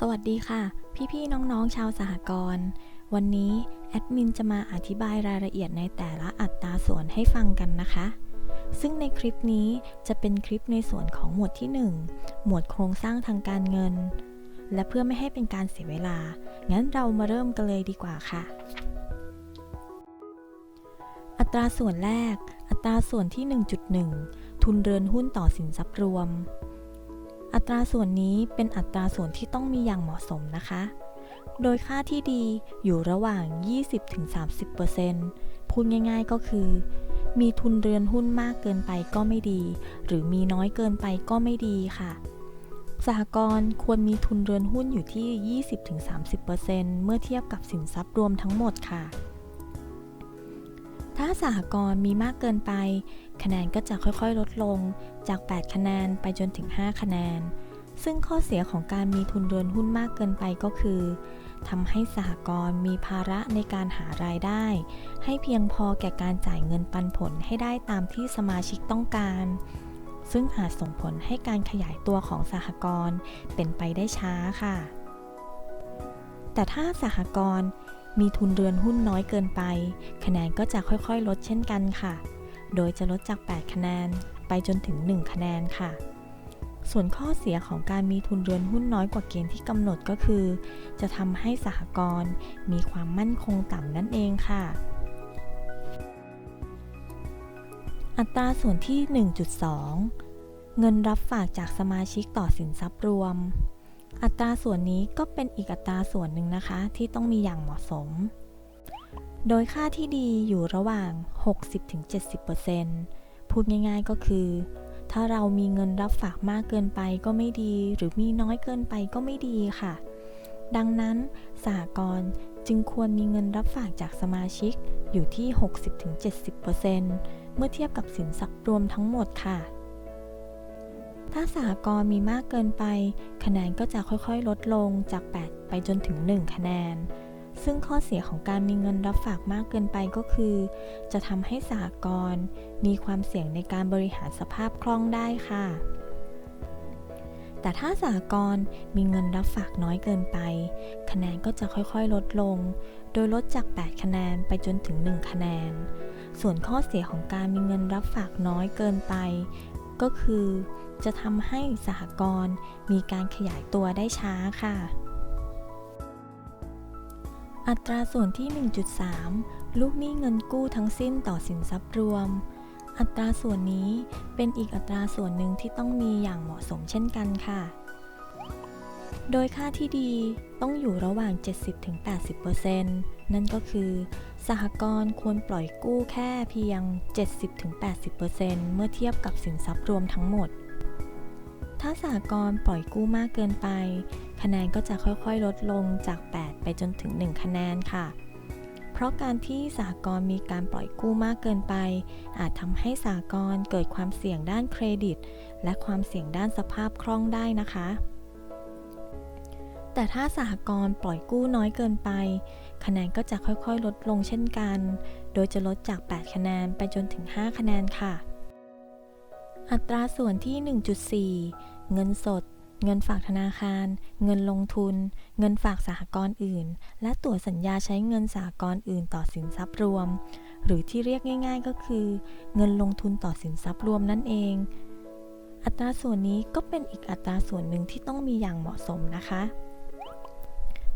สวัสดีค่ะ พี่ๆน้องๆชาวสหกรณ์วันนี้แอดมินจะมาอธิบายรายละเอียดในแต่ละอัตราส่วนให้ฟังกันนะคะ ซึ่งในคลิปนี้จะเป็นคลิปในส่วนของหมวดที่ 1 หมวดโครงสร้างทางการเงิน และเพื่อไม่ให้เป็นการเสียเวลา งั้นเรามาเริ่มกันเลยดีกว่าค่ะ อัตราส่วนแรก อัตราส่วนที่ 1.1 ทุนเรือนหุ้นต่อสินทรัพย์รวม อัตราส่วนนี้เป็นอัตราส่วนที่ต้องมีอย่างเหมาะสมนะคะ โดยค่าที่ดีอยู่ระหว่าง 20-30%พูดง่ายๆก็คือ มีทุนเรือนหุ้นมากเกินไปก็ไม่ดี หรือมีน้อยเกินไปก็ไม่ดีค่ะสหกรณ์ควรมีทุนเรือนหุ้นอยู่ที่ 20-30%เมื่อเทียบกับสินทรัพย์รวมทั้งหมดค่ะ ถ้าสหกรณ์มีมากเกินไป คะแนนก็จะค่อยๆ ลดลงจาก 8 คะแนนไปจนถึง 5 คะแนน ซึ่งข้อเสียของการมีทุนเรือนหุ้นมากเกินไปก็คือทำให้สหกรณ์มีภาระในการหารายได้ ให้เพียงพอแก่การจ่ายเงินปันผลให้ได้ตามที่สมาชิกต้องการ ซึ่งอาจส่งผลให้การขยายตัวของสหกรณ์เป็นไปได้ช้าค่ะ แต่ถ้าสหกรณ์ มีทุนเรือนหุ้นน้อยเกินไป คะแนนก็จะค่อยๆ ลดเช่นกันค่ะ โดยจะลดจาก 8 คะแนน ไปจนถึง 1 คะแนนค่ะ ส่วนข้อเสียของการมีทุนเรือนหุ้นน้อยกว่าเกณฑ์ที่กำหนดก็คือ จะทำให้สหกรณ์มีความมั่นคงต่ำนั่นเองค่ะอัตราส่วนที่ 1.2 เงินรับฝากจากสมาชิกต่อสินทรัพย์รวม อัตราส่วนนี้ก็เป็นอีกอัตราส่วนหนึ่งนะคะ ที่ต้องมีอย่างเหมาะสม โดยค่าที่ดีอยู่ระหว่าง 60-70%พูดง่ายๆก็คือ ถ้าเรามีเงินรับฝากมากเกินไปก็ไม่ดี หรือมีน้อยเกินไปก็ไม่ดีค่ะ ดังนั้นสหกรณ์จึงควรมีเงินรับฝากจากสมาชิกอยู่ที่ 60-70%เมื่อเทียบกับสินทรัพย์รวมทั้งหมดค่ะ ถ้าสหกรณ์มีมากเกินไป คะแนนก็จะค่อยๆ ลดลงจาก 8 ไปจนถึง 1 คะแนน ซึ่งข้อเสียของการมีเงินรับฝากมากเกินไปก็คือ จะทำให้สหกรณ์มีความเสี่ยงในการบริหารสภาพคล่องได้ค่ะ แต่ถ้าสหกรณ์มีเงินรับฝากน้อยเกินไป คะแนนก็จะค่อยๆ ลดลง โดยลดจาก 8 คะแนนไปจนถึง 1 คะแนนส่วนข้อเสียของการมีเงินรับฝากน้อยเกินไป ก็คือ จะทำให้สหกรณ์มีการขยายตัวได้ช้าค่ะ อัตราส่วนที่ 1.3 ลูกหนี้เงินกู้ทั้งสิ้นต่อสินทรัพย์รวม อัตราส่วนนี้เป็นอีกอัตราส่วนหนึ่งที่ต้องมีอย่างเหมาะสมเช่นกันค่ะ โดยค่าที่ดีต้องอยู่ระหว่าง 70-80%นั่นก็คือ สหกรณ์ควรปล่อยกู้แค่เพียง 70-80%เมื่อเทียบกับสินทรัพย์รวมทั้งหมด ถ้าสหกรณ์ปล่อยกู้มากเกินไป คะแนนก็จะค่อยๆ ลดลงจาก 8 ไปจนถึง 1 คะแนนค่ะ เพราะการที่สหกรณ์มีการปล่อยกู้มากเกินไป อาจทำให้สหกรณ์เกิดความเสี่ยงด้านเครดิต และความเสี่ยงด้านสภาพคล่องได้นะคะ แต่ถ้าสหกรณ์ปล่อยกู้น้อยเกินไป คะแนนก็จะค่อยๆ ลดลงเช่นกัน โดยจะลดจาก 8 คะแนนไปจนถึง 5 คะแนนค่ะ อัตราส่วนที่ 1.4 เงินสด เงินฝากธนาคาร เงินลงทุน เงินฝากสหกรณ์อื่น และตั๋วสัญญาใช้เงินสหกรณ์อื่นต่อสินทรัพย์รวม หรือที่เรียกง่าย ๆ ก็คือ เงินลงทุนต่อสินทรัพย์รวมนั่นเองอัตราส่วนนี้ก็เป็นอีกอัตราส่วนหนึ่งที่ต้องมีอย่างเหมาะสมนะคะ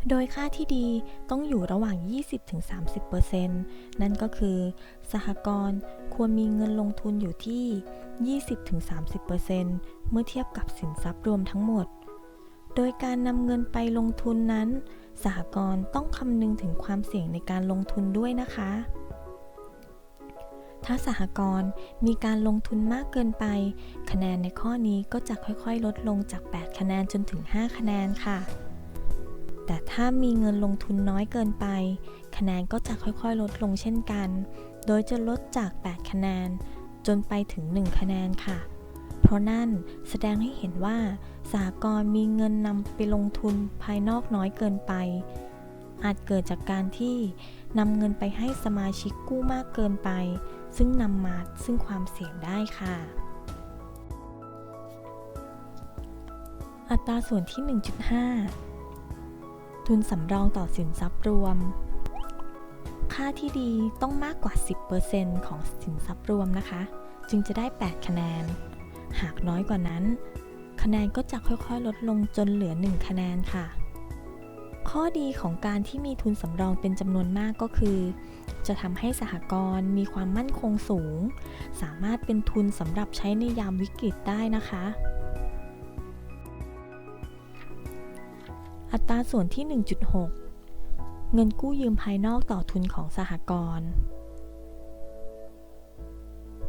โดยค่าที่ดีต้องอยู่ระหว่าง 20-30%นั่นก็คือ สหกรณ์ควรมีเงินลงทุนอยู่ที่ 20-30%เมื่อเทียบกับสินทรัพย์รวมทั้งหมด โดยการนำเงินไปลงทุนนั้น สหกรณ์ต้องคำนึงถึงความเสี่ยงในการลงทุนด้วยนะคะ ถ้าสหกรณ์มีการลงทุนมากเกินไป คะแนนในข้อนี้ก็จะค่อยๆ ลดลงจาก 8 คะแนนจนถึง 5 คะแนนค่ะ แต่ถ้ามีเงินลงทุนน้อยเกินไป คะแนนก็จะค่อยๆ ลดลงเช่นกัน โดยจะลดจาก 8 คะแนน จนไปถึง 1 คะแนนค่ะ เพราะนั่นแสดงให้เห็นว่าสหกรมีเงินนำไปลงทุนภายนอกน้อยเกินไป อาจเกิดจากการที่นำเงินไปให้สมาชิกกู้มากเกินไป ซึ่งนำมาซึ่งความเสี่ยงได้ค่ะอัตราส่วนที่ 1.5 ทุนสำรองต่อสินทรัพย์รวม ค่าที่ดีต้องมากกว่า 10%ของสินทรัพย์รวมนะคะ จึงจะได้ 8 คะแนน หากน้อยกว่านั้น คะแนนก็จะค่อยๆ ลดลงจนเหลือ 1 คะแนนค่ะ ข้อดีของการที่มีทุนสำรองเป็นจำนวนมากก็คือ จะทำให้สหกรณ์มีความมั่นคงสูง สามารถเป็นทุนสำหรับใช้ในยามวิกฤตได้นะคะ อัตราส่วนที่ 1.6 เงินกู้ยืมภายนอกต่อทุนของสหกรณ์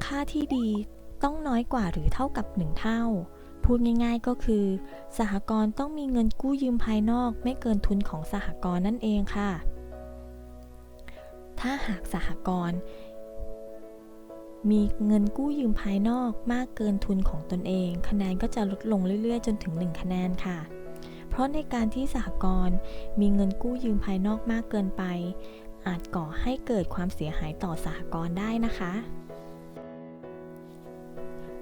ค่าที่ดีต้องน้อยกว่าหรือเท่ากับ 1 เท่า พูดง่ายๆก็คือ สหกรณ์ต้องมีเงินกู้ยืมภายนอกไม่เกินทุนของสหกรณ์นั่นเองค่ะ ถ้าหากสหกรณ์มีเงินกู้ยืมภายนอกมากเกินทุนของตนเอง คะแนนก็จะลดลงเรื่อยๆ จนถึง 1 คะแนนค่ะ เพราะในการที่สหกรณ์มีเงินกู้ยืมภายนอกมากเกินไป อาจก่อให้เกิดความเสียหายต่อสหกรณ์ได้นะคะ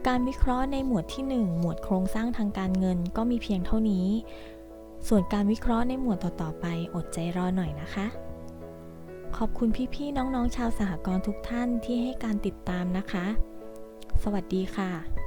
การวิเคราะห์ในหมวดที่ 1 หมวดโครงสร้างทางการเงินก็มีเพียงเท่านี้ ส่วนการวิเคราะห์ในหมวดต่อๆไปอดใจรอหน่อยนะคะขอบคุณพี่ๆ น้องๆ ชาวสหกรณ์ทุกท่านที่ให้การติดตามนะคะ สวัสดีค่ะ